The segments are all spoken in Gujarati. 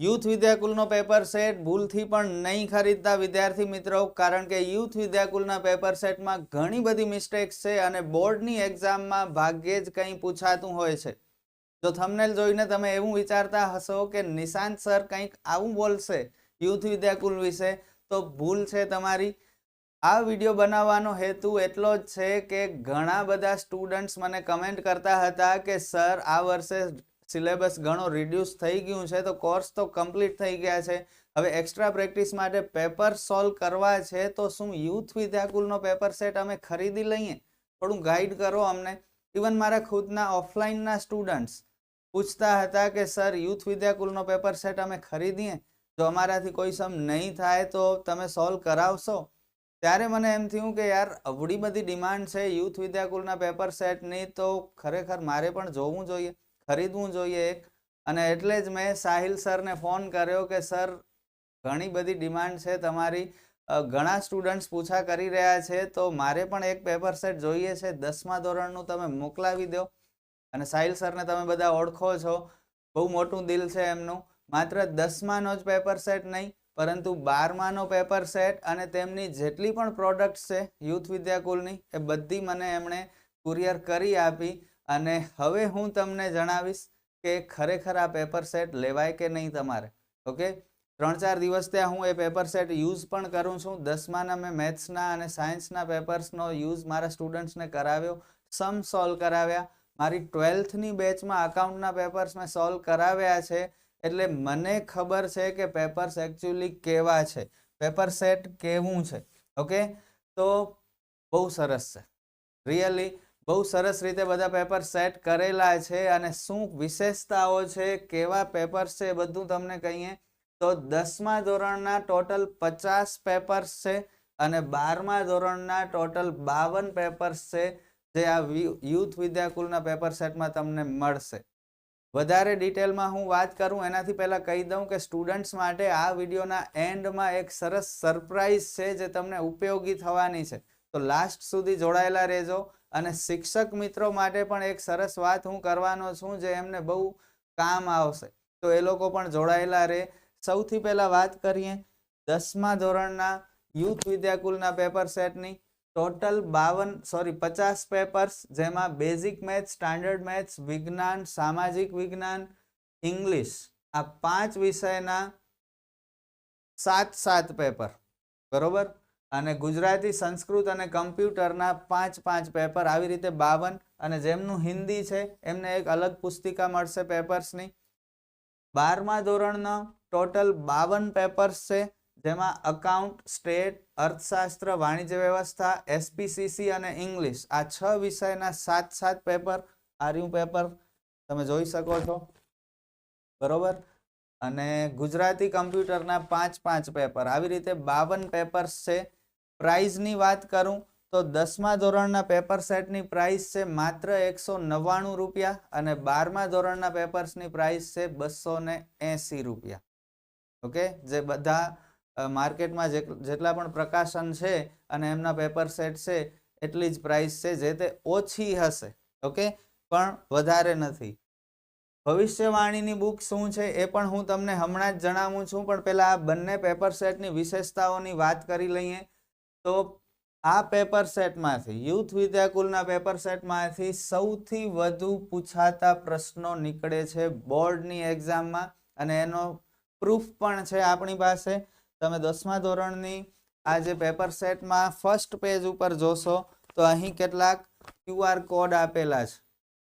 યુથ વિદ્યાકુલનો પેપર સેટ ભૂલથી પણ નહીં ખરીદતા વિદ્યાર્થી મિત્રો, કારણ કે યુથ વિદ્યાકુલના પેપર સેટમાં ઘણી બધી મિસ્ટેક્સ છે અને બોર્ડની એક્ઝામમાં ભાગ્યે જ કંઈ પૂછાતું હોય છે. જો થમનેલ જોઈને તમે એવું વિચારતા હશો કે નિશાંત સર કંઈક આવું બોલશે યુથ વિદ્યાકુલ વિશે, તો ભૂલ છે તમારી. આ વીડિયો બનાવવાનો હેતુ એટલો જ છે કે ઘણા બધા સ્ટુડન્ટ્સ મને કમેન્ટ કરતા હતા કે, સર, આ વર્ષે સિલેબસ ઘણો રિડ્યુસ થઈ ગયું છે, તો કોર્સ તો કમ્પ્લીટ થઈ ગયા છે. હવે એક્સ્ટ્રા પ્રેક્ટિસ માટે પેપર સોલ્વ કરવા છે, તો શું યુથ વિદ્યાકુલનો પેપર સેટ અમે ખરીદી લઈએ? થોડું ગાઈડ કરો અમને. ઇવન મારા ખુદના ઓફલાઈનના સ્ટુડન્ટ્સ પૂછતા હતા કે સર યુથ વિદ્યાકુલનો પેપર સેટ અમે ખરીદીએ? જો અમારાથી કોઈ સમ નહીં થાય, તો તમે સોલ્વ કરાવશો? ત્યારે મને એમ થયું કે, યાર અવડી બધી ડિમાન્ડ છે યુથ વિદ્યાકુલના પેપર સેટની તો ખરેખર મારે પણ જોવું જોઈએ. ખરીદવું જોઈએ એક. અને એટલે જ મેં સાહિલ સરને ફોન કર્યો કે, સર, ઘણી બધી ડિમાન્ડ છે તમારી. ઘણા સ્ટુડન્ટ્સ પૂછા કરી રહ્યા છે, તો મારે પણ એક પેપર સેટ જોઈએ છે. દસમા ધોરણનું તમે મોકલાવી દો. અને સાહિલ સરને તમે બધા ઓળખો છો. બહુ મોટું દિલ છે એમનું. માત્ર દસમાનો જ પેપર સેટ નહીં, પરંતુ બારમાનો પેપર સેટ અને તેમની જેટલી પણ પ્રોડક્ટ્સ છે યુથ વિદ્યાકુલની, એ બધી મને એમણે કુરિયર કરી આપી. અને હવે હું તમને જણાવીશ કે ખરેખર આ પેપર સેટ લેવાય કે નહીં તમારે ઓકે ત્રણ ચાર દિવસ ત્યાં હું એ પેપર સેટ યુઝ પણ કરું છું. દસમાના મેં મેથ્સના અને સાયન્સના પેપર્સનો યુઝ મારા સ્ટુડન્ટ્સને કરાવ્યો સમ સોલ્વ કરાવ્યા. મારી ટ્વેલ્થની બેચમાં અકાઉન્ટના પેપર્સ મેં સોલ્વ કરાવ્યા છે, એટલે મને ખબર છે કે પેપર્સ એકચ્યુઅલી કેવા છે પેપર સેટ કેવું છે ઓકે તો બહુ સરસ છે. રિયલી બહુ સરસ રીતે બધા પેપર સેટ કરેલા છે અને શું વિશેષતાઓ છે, કેવા પેપર્સ છે એ બધું તમને કહીએ તો દસમા ધોરણના ટોટલ પચાસ પેપર્સ છે અને બારમા ધોરણના ટોટલ બાવન પેપર્સ છે જે આ યુથ વિદ્યાકુલના પેપર સેટમાં તમને મળશે. વધારે ડિટેલમાં હું વાત કરું એનાથી પહેલાં કહી દઉં કે સ્ટુડન્ટ્સ માટે આ વિડીયોના એન્ડમાં એક સરસ સરપ્રાઇઝ છે જે તમને ઉપયોગી થવાની છે. તો લાસ્ટ સુધી જોડાયેલા રહેજો. અને શિક્ષક મિત્રો માટે પણ એક સરસ વાત હું કરવાનો છું જે એમને બહુ કામ આવશે. તો એ લોકો પણ જોડાયેલા રહે સૌથી પહેલાં વાત કરીએ દસમા ધોરણના યુથ વિદ્યાકુલના પેપર સેટની. ટોટલ બાવન, સોરી, પચાસ પેપર્સ જેમાં બેઝિક મેથ્સ, સ્ટાન્ડર્ડ મેથ્સ, વિજ્ઞાન, સામાજિક વિજ્ઞાન, ઇંગ્લિશ આ પાંચ વિષયના સાત સાત પેપર. બરોબર? અને ગુજરાતી સંસ્કૃત અને કમ્પ્યુટરના પાંચ પાંચ પેપર આવી રીતે બાવન અને જેમનું હિન્દી છે, એમને એક અલગ પુસ્તિકા મળશે પેપર્સની. બારમા ધોરણના ટોટલ બાવન પેપર્સ છે, જેમાં અકાઉન્ટ, સ્ટેટ, અર્થશાસ્ત્ર, વાણિજ્ય વ્યવસ્થા, એસપીસીસી અને ઇંગ્લિશ. આ છ વિષયના સાત સાત પેપર, આર્યું પેપર તમે જોઈ શકો છો. બરોબર? અને ગુજરાતી કમ્પ્યુટરના પાંચ પાંચ પેપર. આવી રીતે બાવન પેપર્સ છે પ્રાઇઝની વાત કરું તો દસમા ધોરણના પેપર સેટની પ્રાઇસ છે માત્ર એકસો નવ્વાણું રૂપિયા અને બારમા ધોરણના પેપર્સની પ્રાઇસ છે બસો ને એંસી રૂપિયા. ઓકે? જે બધા માર્કેટમાં જેટલા પણ પ્રકાશન છે અને એમના પેપર સેટ છે, એટલી જ પ્રાઇસ છે જે તે ઓછી હશે. ઓકે? પણ વધારે નથી. ભવિષ્યવાણીની બુક શું છે એ પણ હું તમને હમણાં જ જણાવું છું, પણ પહેલાં આ બંને પેપર સેટની વિશેષતાઓની વાત કરી લઈએ. તો આ પેપર સેટમાંથી યુથ વિદ્યાકુલના પેપર સેટમાંથી સૌથી વધુ પૂછાતા પ્રશ્નો નીકળે છે બોર્ડની એક્ઝામમાં અને એનો પ્રૂફ પણ છે આપણી પાસે. તમે દસમા ધોરણની આ જે પેપર સેટમાં ફર્સ્ટ પેજ ઉપર જોશો તો અહીં કેટલાક ક્યુઆર કોડ આપેલા છે.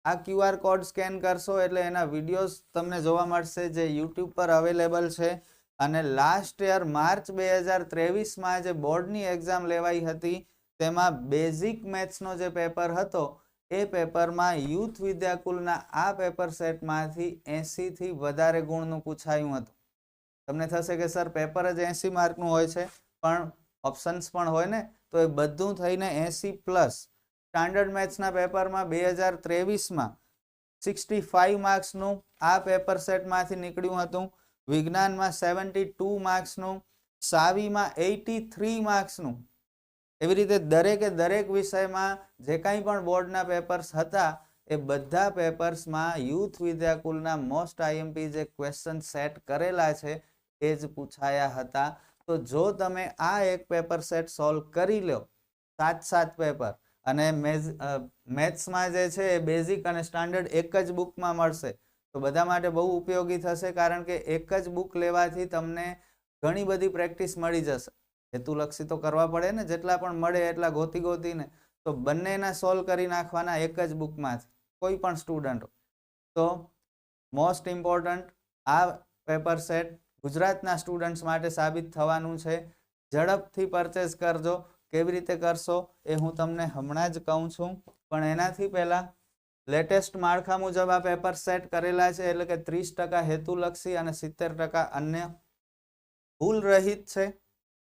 આ ક્યુઆર કોડ સ્કેન કરશો એટલે એના વિડીયોઝ તમને જોવા મળશે જે યુટ્યુબ પર અવેલેબલ છે. અને લાસ્ટ યર માર્ચ બે હજાર ત્રેવીસમાં જે બોર્ડની એક્ઝામ લેવાઈ હતી, તેમાં બેઝિક મેથ્સનો જે પેપર હતો, એ પેપરમાં યુથ વિદ્યાકુલના આ પેપર સેટમાંથી એંસીથી વધારે ગુણનું પૂછાયું હતું. તમને થશે કે સર પેપર જ એંસી માર્કનું હોય છે, પણ ઓપ્શન્સ પણ હોય ને, તો એ બધું થઈને એંસી પ્લસ સ્ટાન્ડર્ડ મેથ્સના પેપરમાં બે હજાર ત્રેવીસમાં સિક્સટી ફાઇવ માર્ક્સનું આ પેપર સેટમાંથી નીકળ્યું હતું. વિજ્ઞાનમાં સેવન્ટી ટુ માર્ક્સનું, સાવીમાં એટી થ્રી માર્ક્સનું. એવી રીતે દરેકે દરેક વિષયમાં જે કાંઈ પણ બોર્ડના પેપર્સ હતા, એ બધા પેપર્સમાં યુથ વિદ્યાકુલના મોસ્ટ આઈએમપી જે ક્વેશ્ચન સેટ કરેલા છે, એ જ પૂછાયા હતા. તો જો તમે આ એક પેપર સેટ સોલ્વ કરી લો સાત સાત પેપર, અને મેથ્સમાં જે છે એ બેઝિક અને સ્ટાન્ડર્ડ એક જ બુકમાં મળશે તો બધા માટે બહુ ઉપયોગી થશે કારણ કે એક જ બુક લેવાથી તમને ઘણી બધી પ્રેક્ટિસ મળી જશે. હેતુલક્ષી તો કરવા પડે ને, જેટલા પણ મળે એટલા ગોતી ગોતીને. તો બંનેના સોલ્વ કરી નાખવાના એક જ બુકમાંથી કોઈ પણ સ્ટુડન્ટ તો મોસ્ટ ઇમ્પોર્ટન્ટ આ પેપર સેટ ગુજરાતના સ્ટુડન્ટ્સ માટે સાબિત થવાનું છે. ઝડપથી પરચેસ કરજો, કેવી રીતે કરશો એ હું તમને હમણાં જ કહું છું. પણ એનાથી પહેલાં લેટેસ્ટ માળખા મુજબ આ પેપર સેટ કરેલા છે એટલે કે ત્રીસ ટકા હેતુલક્ષી અને સિત્તેર ટકા અન્ય ભૂલ રહિત છે.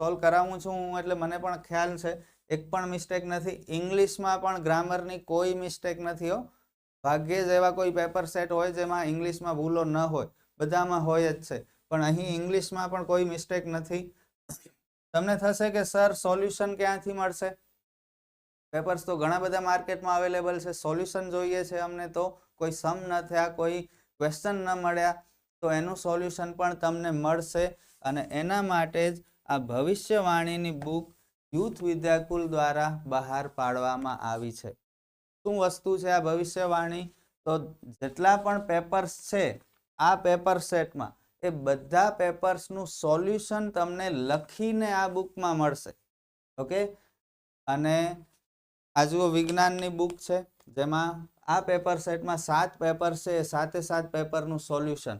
સોલ્વ કરાવું છું હું એટલે મને પણ ખ્યાલ છે. એક પણ મિસ્ટેક નથી. ઇંગ્લિશમાં પણ ગ્રામરની કોઈ મિસ્ટેક નથી હો. ભાગ્યે જ એવા કોઈ પેપર સેટ હોય જેમાં ઇંગ્લિશમાં ભૂલો ન હોય. બધામાં હોય જ છે. પણ અહીં ઇંગ્લિશમાં પણ કોઈ મિસ્ટેક નથી. તમને થશે કે, સર સોલ્યુશન ક્યાંથી મળશે? પેપર્સ તો ઘણા બધા માર્કેટમાં અવેલેબલ છે. સોલ્યુશન જોઈએ છે અમને તો. કોઈ સમ ન થયા, કોઈ ક્વેશ્ચન ન મળ્યા, તો એનું સોલ્યુશન પણ તમને મળશે. અને એના માટે જ આ ભવિષ્યવાણીની બુક યુથ વિદ્યાકુલ દ્વારા બહાર પાડવામાં આવી છે. શું વસ્તુ છે આ ભવિષ્યવાણી? તો જેટલા પણ પેપર્સ છે, આ પેપર સેટમાં, એ બધા પેપર્સનું સોલ્યુશન તમને લખીને આ બુકમાં મળશે. ઓકે? અને આ જુઓ વિજ્ઞાનની બુક છે, જેમાં આ પેપર સેટમાં સાત પેપર છે સાતે સાત પેપરનું સોલ્યુશન.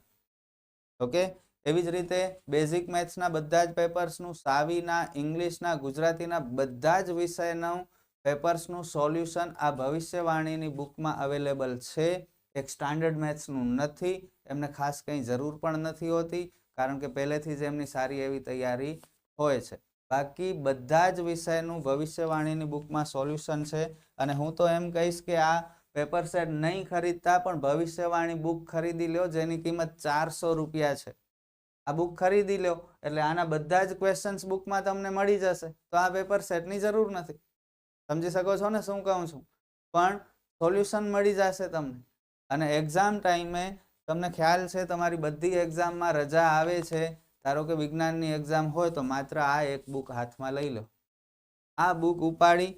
ઓકે? એવી જ રીતે બેઝિક મેથ્સના બધા જ પેપર્સનું, સાવીના, ઇંગ્લિશના, ગુજરાતીના બધા જ વિષયનું પેપર્સનું સોલ્યુશન આ ભવિષ્યવાણીની બુકમાં અવેલેબલ છે. એક સ્ટાન્ડર્ડ મેથ્સનું નથી, એમને ખાસ કંઈ જરૂર પણ નથી હોતી, કારણ કે પહેલેથી જ એમની સારી એવી તૈયારી હોય છે. બાકી બધા જ વિષયનું ભવિષ્યવાણીની બુકમાં સોલ્યુશન છે અને હું તો એમ કહીશ કે આ પેપર સેટ નહીં ખરીદતા પણ ભવિષ્યવાણી બુક ખરીદી લો જેની કિંમત ચારસો રૂપિયા છે. આ બુક ખરીદી લો એટલે આના બધા જ ક્વેશ્ચન્સ બુકમાં તમને મળી જશે. તો આ પેપર સેટની જરૂર નથી. સમજી શકો છો ને શું કહું છું? પણ સોલ્યુશન મળી જશે તમને. અને એક્ઝામ ટાઈમે તમને ખ્યાલ છે, તમારી બધી એક્ઝામમાં રજા આવે છે. ધારો કે વિજ્ઞાનની એક્ઝામ હોય તો માત્ર આ એક બુક હાથમાં લઈ લો. આ બુક ઉપાડી,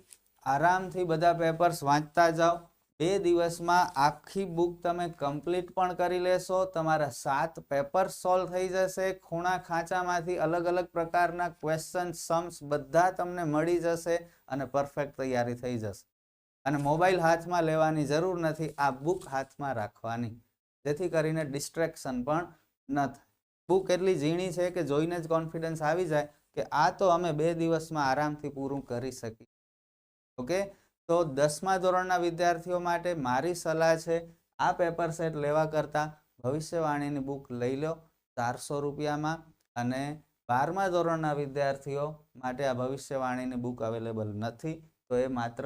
આરામથી બધા પેપર્સ વાંચતા જાઓ. બે દિવસમાં આખી બુક તમે કમ્પ્લીટ પણ કરી લેશો, તમારા સાત પેપર સોલ્વ થઈ જશે, ખૂણા ખાંચામાંથી અલગ અલગ પ્રકારના ક્વેશ્ચન સમ્સ બધા તમને મળી જશે અને પરફેક્ટ તૈયારી થઈ જશે. અને મોબાઈલ હાથમાં લેવાની જરૂર નથી, આ બુક હાથમાં રાખવાની. જેથી કરીને ડિસ્ટ્રેક્શન પણ ન થાય. બુક એટલી ઝીણી છે કે જોઈને જ કોન્ફિડન્સ આવી જાય કે આ તો અમે બે દિવસમાં આરામથી પૂરું કરી શકીએ. ઓકે? તો દસમા ધોરણના વિદ્યાર્થીઓ માટે મારી સલાહ છે, આ પેપર સેટ લેવા કરતાં ભવિષ્યવાણીની બુક લઈ લો ચારસો રૂપિયામાં અને બારમા ધોરણના વિદ્યાર્થીઓ માટે આ ભવિષ્યવાણીની બુક અવેલેબલ નથી, તો એ માત્ર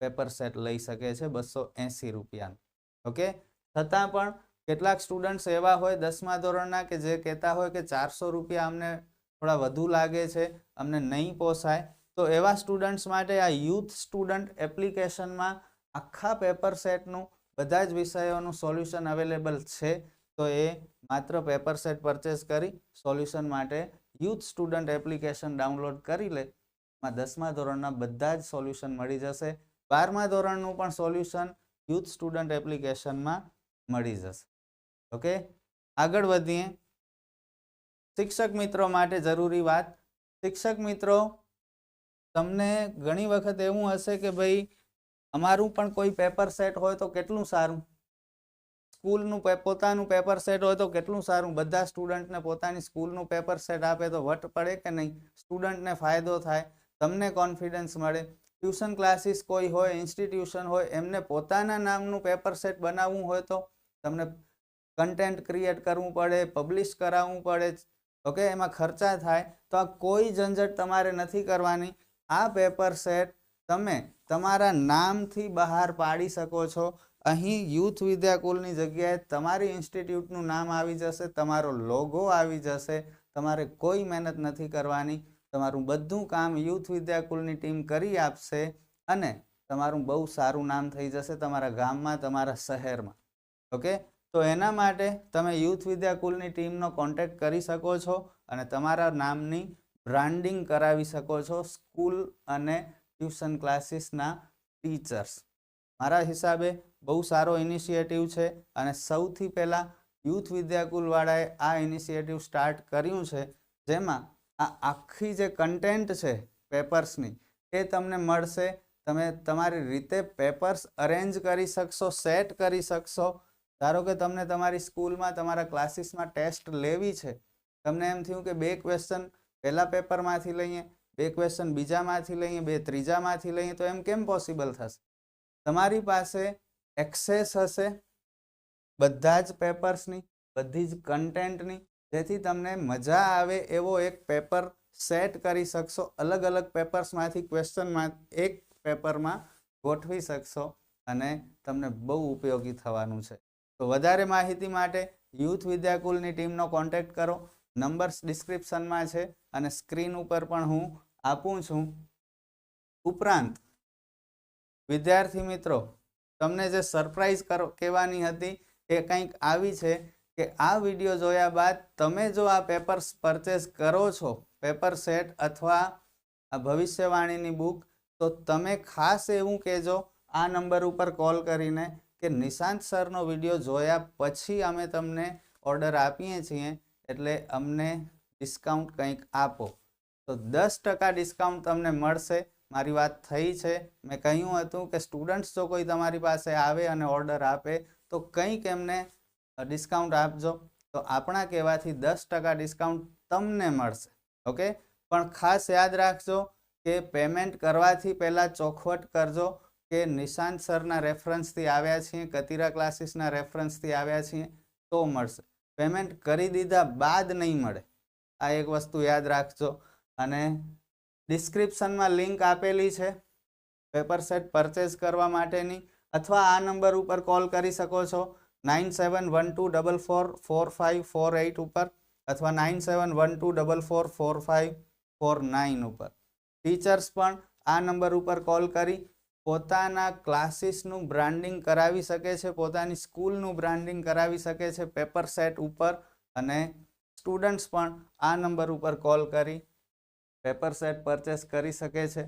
પેપર સેટ લઈ શકે છે બસો એંસી રૂપિયાનું. ઓકે? છતાં પણ કેટલાક સ્ટુડન્ટ્સ એવા હોય દસમા ધોરણના કે જે કહેતા હોય કે ચારસો રૂપિયા અમને થોડા વધુ લાગે છે, અમને નહીં પોસાય. તો એવા સ્ટુડન્ટ્સ માટે આ યુથ સ્ટુડન્ટ એપ્લિકેશનમાં આખા પેપર સેટનું બધા જ વિષયોનું સોલ્યુશન અવેલેબલ છે. તો એ માત્ર પેપર સેટ પરચેસ કરી સોલ્યુશન માટે યુથ સ્ટુડન્ટ એપ્લિકેશન ડાઉનલોડ કરી લે. માં દસમા ધોરણના બધા જ સોલ્યુશન મળી જશે. બારમા ધોરણનું પણ સોલ્યુશન યુથ સ્ટુડન્ટ એપ્લિકેશનમાં મળી જશે. ઓકે? આગળ વધીએ. શિક્ષક મિત્રો માટે જરૂરી વાત. શિક્ષક મિત્રો, તમને ઘણી વખત એવું હશે કે ભાઈ, અમારું પણ કોઈ પેપર સેટ હોય તો કેટલું સારું? સ્કૂલનું પોતાનું પેપર સેટ હોય તો કેટલું સારું? બધા સ્ટુડન્ટને પોતાની સ્કૂલનું પેપર સેટ આપે તો વટ પડે કે નહીં? સ્ટુડન્ટને ફાયદો થાય. તમને કોન્ફિડન્સ મળે. ટ્યુશન ક્લાસીસ કોઈ હોય ઇન્સ્ટિટ્યુશન હોય, એમને પોતાના નામનું પેપર સેટ બનાવવું હોય તો તમને કન્ટેન્ટ ક્રિએટ કરવું પડે પબ્લિશ કરાવવું પડે. ઓકે એમાં ખર્ચા થાય, તો આ કોઈ ઝંઝટ તમારે નથી કરવાની. આ પેપર સેટ તમે તમારા નામથી બહાર પાડી શકો છો. અહીં યુથ વિદ્યાકુલની જગ્યાએ તમારી ઇન્સ્ટિટ્યૂટનું નામ આવી જશે, તમારો લોગો આવી જશે. તમારે કોઈ મહેનત નથી કરવાની. તમારું બધું કામ યુથ વિદ્યાકુલની ટીમ કરી આપશે અને તમારું બહુ સારું નામ થઈ જશે તમારા ગામમાં, તમારા શહેરમાં. ઓકે? તો એના માટે તમે યુથ વિદ્યાકુલની ટીમનો કોન્ટેક્ટ કરી શકો છો અને તમારા નામની બ્રાન્ડિંગ કરાવી શકો છો સ્કૂલ અને ટ્યુશન ક્લાસીસના ટીચર્સ મારા હિસાબે બહુ સારો ઇનિશિયેટિવ છે અને સૌથી પહેલાં યુથ વિદ્યાકુલવાળાએ આ ઇનિશિયેટિવ સ્ટાર્ટ કર્યું છે, જેમાં આ આખી જે કન્ટેન્ટ છે પેપર્સની એ તમને મળશે. તમે તમારી રીતે પેપર્સ અરેન્જ કરી શકશો સેટ કરી શકશો ધારો કે તમને તમારી સ્કૂલમાં તમારા ક્લાસીસમાં ટેસ્ટ લેવી છે, તમને એમ થયું કે બે ક્વેશ્ચન પહેલા પેપરમાંથી લઈએ, બે ક્વેશ્ચન બીજામાંથી લઈએ, બે ત્રીજામાંથી લઈએ, તો એમ કેમ પોસિબલ થશે? તમારી પાસે એક્સેસ હશે બધા જ પેપર્સની, બધી જ કન્ટેન્ટની જેથી તમને મજા આવે એવો એક પેપર સેટ કરી શકશો, અલગ અલગ પેપર્સમાંથી ક્વેશ્ચનમાં એક પેપરમાં ગોઠવી શકશો અને તમને બહુ ઉપયોગી થવાનું છે. તો વધારે માહિતી માટે યુથ વિદ્યાકુલની ટીમનો કોન્ટેક્ટ કરો. નંબર્સ ડિસ્ક્રિપ્શનમાં છે અને સ્ક્રીન ઉપર પણ હું આપું છું. ઉપરાંત, વિદ્યાર્થી મિત્રો, તમને જે સરપ્રાઈઝ કરો, કહેવાની હતી એ કંઈક આવી છે કે આ વીડિયો જોયા બાદ તમે જો આ પેપર્સ પરચેસ કરો છો પેપર સેટ અથવા આ ભવિષ્યવાણીની બુક તો તમે ખાસ એવું કહેજો, આ નંબર ઉપર કોલ કરીને કે નિશાંત સરનો વીડિયો જોયા પછી અમે તમને ઓર્ડર આપીએ છીએ, એટલે અમને ડિસ્કાઉન્ટ કંઈક આપો. તો દસ ટકા ડિસ્કાઉન્ટ તમને મળશે. મારી વાત થઈ છે. મેં કહ્યું હતું કે સ્ટુડન્ટ્સ જો કોઈ તમારી પાસે આવે અને ઓર્ડર આપે, તો કંઈક એમને ડિસ્કાઉન્ટ આપજો. તો આપણા કહેવાથી દસ ટકા ડિસ્કાઉન્ટ તમને મળશે. ઓકે? પણ ખાસ યાદ રાખજો કે પેમેન્ટ કરવાથી પહેલાં ચોખવટ કરજો. કે નિશાંત સરના રેફરન્સથી આવ્યા છીએ, કતિરા ક્લાસીસના રેફરન્સથી આવ્યા છીએ, તો મળશે. પેમેન્ટ કરી દીધા બાદ નહીં મળે. આ એક વસ્તુ યાદ રાખજો. અને ડિસ્ક્રિપ્શનમાં લિંક આપેલી છે, પેપર સેટ પરચેઝ કરવા માટેની, અથવા આ નંબર ઉપર કોલ કરી શકો છો, nine seven one two double four four five, four eight ઉપર, અથવા nine seven one two double four four five, four nine ઉપર. ટીચર્સ પણ આ નંબર ઉપર કોલ કરી પોતાના ક્લાસીસનું બ્રાન્ડિંગ કરાવી શકે છે, પોતાની સ્કૂલનું બ્રાન્ડિંગ કરાવી શકે છે પેપર સેટ ઉપર અને સ્ટુડન્ટ્સ પણ આ નંબર ઉપર કોલ કરી પેપર સેટ પરચેસ કરી શકે છે.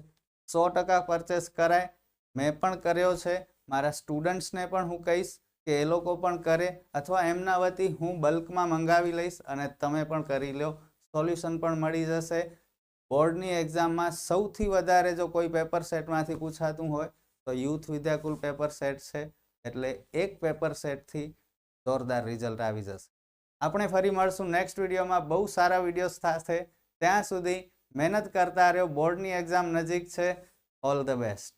સો ટકા પરચેસ કરાય. મેં પણ કર્યો છે. મારા સ્ટુડન્ટ્સને પણ હું કહીશ કે એ લોકો પણ કરે અથવા એમના વતી હું બલ્કમાં મંગાવી લઈશ અને તમે પણ કરી લો. સોલ્યુશન પણ મળી જશે. બોર્ડની એક્ઝામમાં સૌથી વધારે જો કોઈ પેપર સેટમાંથી પૂછાતું હોય, તો યુથ વિદ્યાકુલ પેપર સેટ છે. એટલે એક પેપર સેટથી જોરદાર રિઝલ્ટ આવી જશે. આપણે ફરી મળશું નેક્સ્ટ વિડીયોમાં. બહુ સારા વિડીયોઝ થશે ત્યાં સુધી મહેનત કરતા રહ્યો. બોર્ડની એક્ઝામ નજીક છે. All the best.